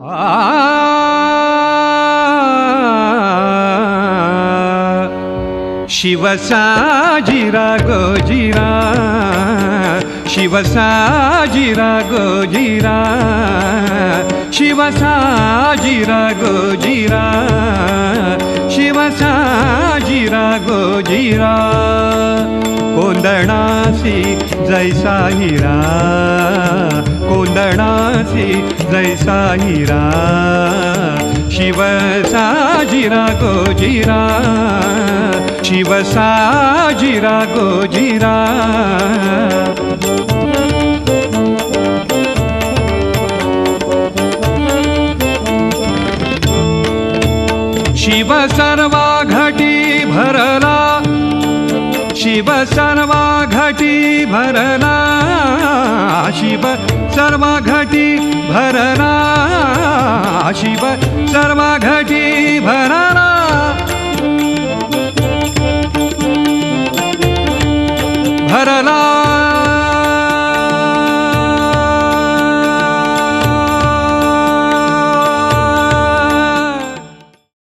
शिवसाजिरा गोजिरा शिवसाजिरा गोजिरा शिवसाजिरा गोजिरा शिवसाजिरा गोजिरा कोंदणासी गो हिरा कोंदणासी जैसा हिरा। शिवसाजिरा गोजिरा शिवसाजिरा गोजिरा शिव सर्वा घटी भरला शिव सर्वा घटी भरला शिव सर्वा घटी भरला शिव सर्व घटी भरला भरला